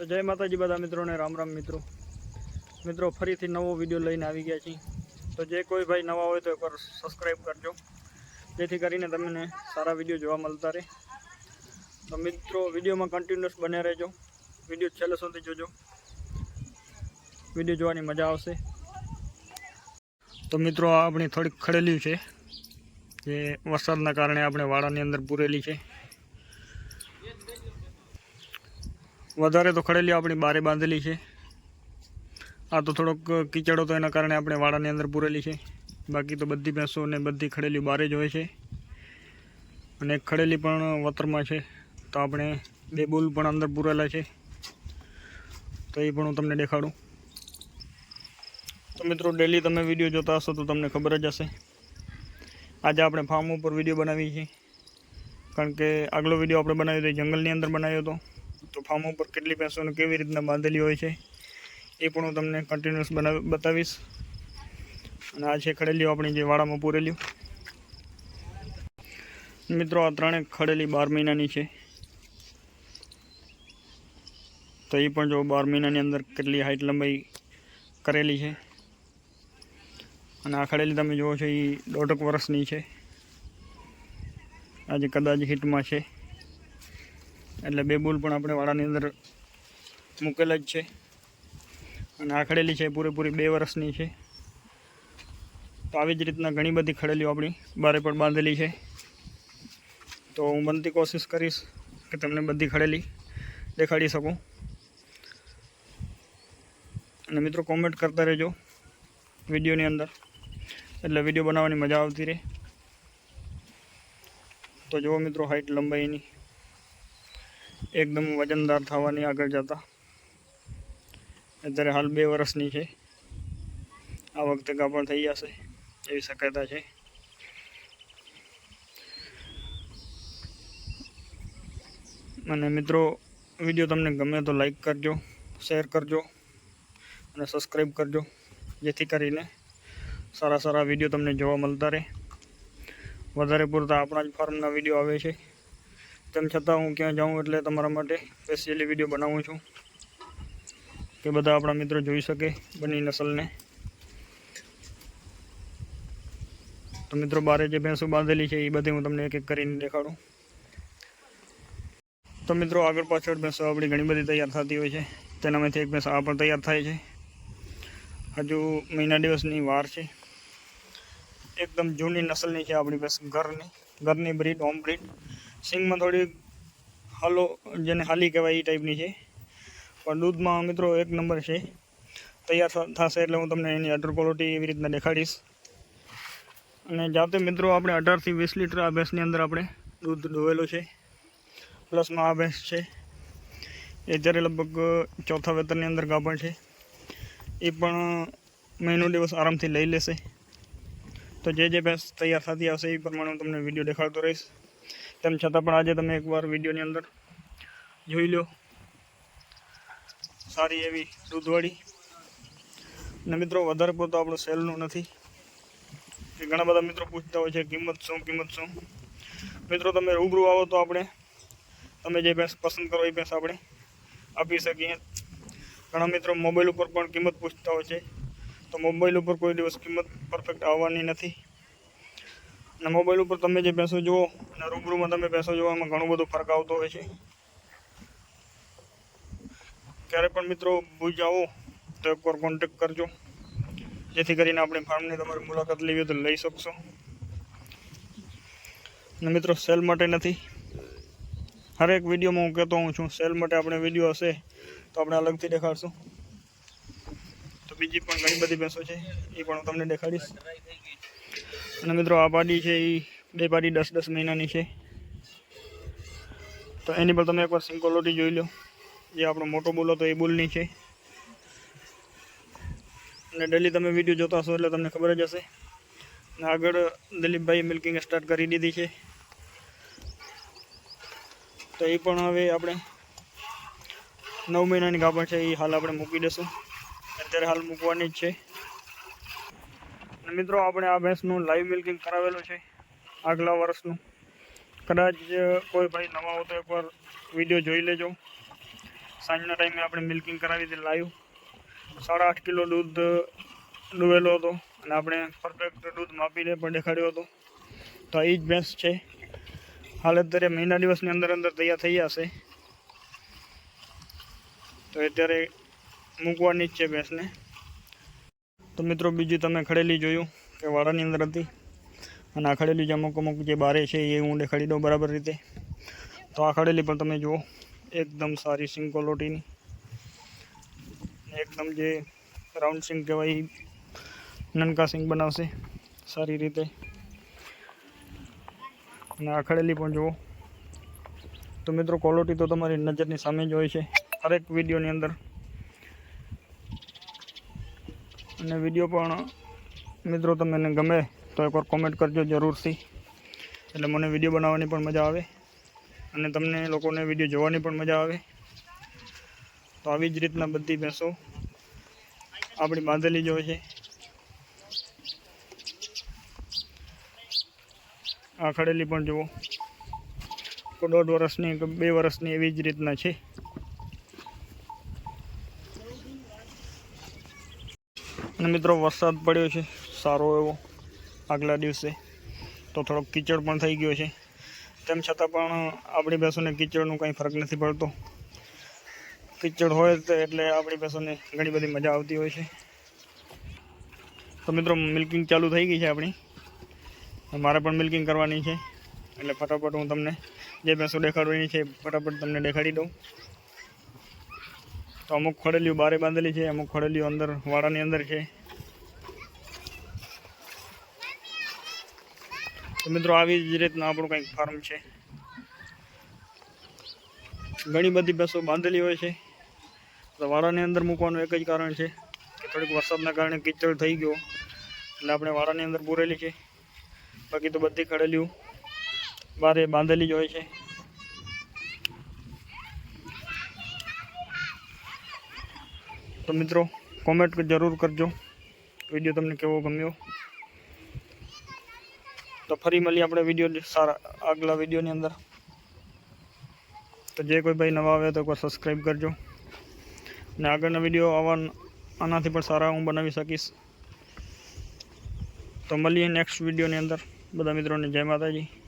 તો જય માતાજી બધા મિત્રોને, રામ રામ મિત્રો. મિત્રો, ફરીથી નવો વીડિયો લઈને આવી ગયા છીએ. તો જે કોઈ ભાઈ નવા હોય તો એકવાર સબસ્ક્રાઈબ કરજો. જેથી કરીને તમને સારા વીડિયો જોવા મળતા રહે. તો મિત્રો, વિડીયોમાં કન્ટિન્યુઅસ બને રહેજો. વીડિયો છેલ્લે સુધી જોજો. વીડિયો જોવાની મજા આવશે. તો મિત્રો, આ આપણી થોડીક ખડેલી છે, જે વરસાદના કારણે આપણે વાડાની અંદર પૂરેલી છે. વધારે તો ખડેલી આપણી બારે બાંધેલી છે. આ તો થોડોક કીચડો તો એના કારણે આપણે વાડાની અંદર પૂરેલી છે. બાકી તો બધી ભેંસો અને બધી ખડેલી બારે જ હોય છે. અને ખડેલી પણ વતરમાં છે. તો આપણે બે બુલ પણ અંદર પૂરેલા છે. તો એ પણ હું તમને દેખાડું. તો મિત્રો ડેલી તમે વીડિયો જોતા હશો તો તમને ખબર જ હશે. આજે આપણે ફાર્મ ઉપર વીડિયો બનાવીએ છીએ કારણ કે આગલો વીડિયો આપણે બનાવ્યો હતો જંગલની અંદર બનાવ્યો હતો. તો ફાર્મ ઉપર કેટલી ભેંસોને કેવી રીતના બાંધેલી હોય છે, એ પણ હું તમને કન્ટિન્યુઅસ બનાવી બતાવીશ. અને આ છે ખડેલીઓ આપણી જે વાડામાં પૂરેલી. મિત્રો, આ ત્રણેય ખડેલી બાર મહિનાની છે. તો એ પણ જો બાર મહિનાની અંદર કેટલી હાઈટ લંબાઈ કરેલી છે. અને આ ખડેલી તમે જુઓ છો, એ દોઢક વર્ષની છે. આજે કદાચ હિટમાં છે. એટલે બે બોલ પણ આપણે વાડાની અંદર મૂકેલા જ છે. અને આ ખડેલી છે, પૂરેપૂરી બે વર્ષની છે. તો આવી જ રીતના ઘણી બધી ખડેલીઓ આપણી બારે પણ બાંધેલી છે. તો હું બનતી કોશિશ કરીશ કે તમને બધી ખડેલી દેખાડી શકું. અને મિત્રો કોમેન્ટ કરતા રહેજો વિડીયોની અંદર. એટલે વીડિયો બનાવવાની મજા આવતી રહે. તો જુઓ મિત્રો હાઈટ લંબાઈની. એકદમ વજનદાર થવાની આગળ જતા. અત્યારે હાલ બે વર્ષની છે. આ વખતે કાપડ થઈ જશે, એવી શક્યતા છે. અને મિત્રો, વીડિયો તમને ગમે તો લાઈક કરજો શેર કરજો, અને સબસ્ક્રાઈબ કરજો, જેથી કરીને સારા સારા વીડિયો તમને જોવા મળતા રહે. વધારે પૂરતા આપણા જ ફાર્મના વીડિયો આવે છે. તેમ છતાં હું ક્યાં જાઉં એટલે તમારા માટે સ્પેશિયલી વીડિયો બનાવું છું કે બધા આપણા મિત્રો જોઈ શકે બની નસલને. તો મિત્રો બારે જે ભેંસો બાંધેલી છે એ બધી હું તમને એક એક કરીને દેખાડું. તો મિત્રો આગળ પાછળ ભેંસો આપણી ઘણી બધી તૈયાર થતી હોય છે. તેનામાંથી એક ભેંસ આ પણ તૈયાર થાય છે. હજુ મહિના દિવસની વાર છે. એકદમ જૂની નસલની છે આપણી ભેંસ ઘરની. ઘરની બ્રીડ હોમ બ્રીડ સિંગમાં થોડી હાલો, જેને હાલી કહેવાય એ ટાઈપની છે. પણ દૂધમાં મિત્રો એક નંબર છે. તૈયાર થશે એટલે હું તમને એની અટર ક્વોલિટી એવી રીતના દેખાડીશ. અને જાતે મિત્રો આપણે અઢારથી વીસ લીટર આ ભેંસની અંદર આપણે દૂધ દોવેલું છે. પ્લસમાં આ ભેંસ છે. એ જ્યારે લગભગ ચોથા વેતરની અંદર ગાભણ છે. એ પણ મહિનો દિવસ આરામથી લઈ લેશે. તો જે જે ભેંસ તૈયાર થતી આવશે એ પ્રમાણે હું તમને વીડિયો દેખાડતો રહીશ. તેમ છતાં પણ આજે તમે એકવાર વિડીયોની અંદર જોઈ લો સારી એવી દૂધવાળી. અને મિત્રો, વધારે પૂરતો આપણું સેલનું નથી. કે ઘણા બધા મિત્રો પૂછતા હોય છે, કિંમત શું કિંમત શું? મિત્રો, તમે રૂબરૂ આવો તો આપણે, તમે જે ભેંસ પસંદ કરો એ ભેંસ આપણે આપી શકીએ. ઘણા મિત્રો મોબાઈલ ઉપર પણ કિંમત પૂછતા હોય છે. તો મોબાઈલ ઉપર કોઈ દિવસ કિંમત પરફેક્ટ આવવાની નથી. અને મોબાઈલ ઉપર તમે જે ભેંસો જુઓ, અને રૂબરૂમાં તમે ભેંસો જોવામાં ઘણું બધું ફરક આવતો હોય છે. ક્યારે પણ મિત્રો ભુજ આવો, તો એકવાર કોન્ટેક કરજો. જેથી કરીને આપણે ફાર્મની તમારી મુલાકાત લેવી તો લઈ શકશો. અને મિત્રો સેલ માટે નથી. હરેક વિડીયોમાં હું કહેતો હોઉં છું સેલ માટે આપણે વીડિયો હશે, તો આપણે અલગથી દેખાડશું. તો બીજી પણ ઘણી બધી ભેંસો છે, એ પણ હું તમને દેખાડીશ. અને મિત્રો આ પાડી છે એ બે પાડી દસ દસ મહિનાની છે. તો એની પર તમે એકવાર સિંકોલોટી જોઈ લો. જે આપણો મોટો બોલ હતો એ બોલની છે. અને ડેલી તમે વીડિયો જોતા હશો એટલે તમને ખબર જ હશે. અને આગળ દિલીપભાઈ મિલ્કિંગ સ્ટાર્ટ કરી દીધી છે. તો એ પણ હવે આપણે નવ મહિનાની ગાભણ છે, એ હાલ આપણે મૂકી દઈશું. અત્યારે હાલ મૂકવાની જ છે. મિત્રો, આપણે આ ભેંસનું લાઈવ મિલ્કિંગ કરાવેલું છે આગલા વર્ષનું. કદાચ કોઈ ભાઈ નવા હોતો એકવાર વીડિયો જોઈ લેજો. સાંજના ટાઈમે આપણે મિલ્કિંગ કરાવી હતી લાઈવ સાડા આઠ કિલો દૂધ ડૂબેલો હતો અને આપણે પરફેક્ટ દૂધ માપીને પણ દેખાડ્યો હતો. તો આ જ ભેંસ છે. હાલ અત્યારે મહિના દિવસની અંદર અંદર તૈયાર થઈ જશે. તો અત્યારે મૂકવાની જ છે ભેંસને. તો મિત્રો બીજી તમે ખડેલી જોયું કે વાડાની અંદર હતી. અને આ ખડેલી જે અમુક અમુક જે બારે છે એ ઊંડે ખડી દઉં બરાબર રીતે. તો આ ખડેલી પણ તમે જુઓ, એકદમ સારી સિંગ ક્વોલિટીની એકદમ જે રાઉન્ડ સિંગ કહેવાય નનકા સિંગ બનાવશે. સારી રીતે. અને આ ખડેલી પણ જુઓ. તો મિત્રો ક્વોલિટી તો તમારી નજરની સામે જ હોય છે. હરેક વિડીયોની અંદર અને વીડિયો પણ મિત્રો તમને ગમે તો એકવાર કોમેન્ટ કરજો જરૂરથી. એટલે મને વીડિયો બનાવવાની પણ મજા આવે અને તમને લોકોને વીડિયો જોવાની પણ મજા આવે. તો આવી જ રીતના બધી ભેંસો આપણી બાંધેલી જ હોય છે. આ ખડેલી પણ જુઓ. દોઢ વર્ષની બે વર્ષની એવી જ રીતના છે. અને મિત્રો, વરસાદ પડ્યો છે, સારો એવો, આગલા દિવસે. તો થોડોક કીચડ પણ થઈ ગયો છે. તેમ છતાં પણ આપણી ભેંસોને કીચડનું કંઈ ફરક નથી પડતો. કીચડ હોય તો એટલે આપણી ભેંસોને ઘણી બધી મજા આવતી હોય છે. તો મિત્રો, મિલ્કિંગ ચાલુ થઈ ગઈ છે આપણી. મારે પણ મિલ્કિંગ કરવાની છે. એટલે ફટાફટ હું તમને જે ભેંસો દેખાડવાની છે ફટાફટ તમને દેખાડી દઉં. તો અમુક ખડેલીઓ બારે બાંધેલી છે, અમુક ખડેલીઓ અંદર, વાડાની અંદર છે. તો મિત્રો આવી જ રીતના આપણું કંઈક ફાર્મ છે. ઘણી બધી ભેંસો બાંધેલી હોય છે. તો વાડાની અંદર મૂકવાનું એક જ કારણ છે કે થોડીક વરસાદના કારણે કીચડ થઈ ગયો. એટલે આપણે વાડાની અંદર પૂરેલી છે. બાકી તો બધી ખડેલીઓ બારે બાંધેલી જ હોય છે. તો મિત્રો કોમેન્ટ જરૂર કરજો. વીડિયો તમને કેવો ગમ્યો? તો ફરી મળીએ આપણે વીડિયો સારા, આગલા વિડીયોની અંદર. તો જે કોઈ ભાઈ નવા આવે તો એકવાર સબસ્ક્રાઈબ કરજો. અને આગળના વીડિયો આવવા આનાથી પણ સારા હું બનાવી શકીશ. તો મળીએ નેક્સ્ટ વિડીયોની અંદર. બધા મિત્રોને જય માતાજી.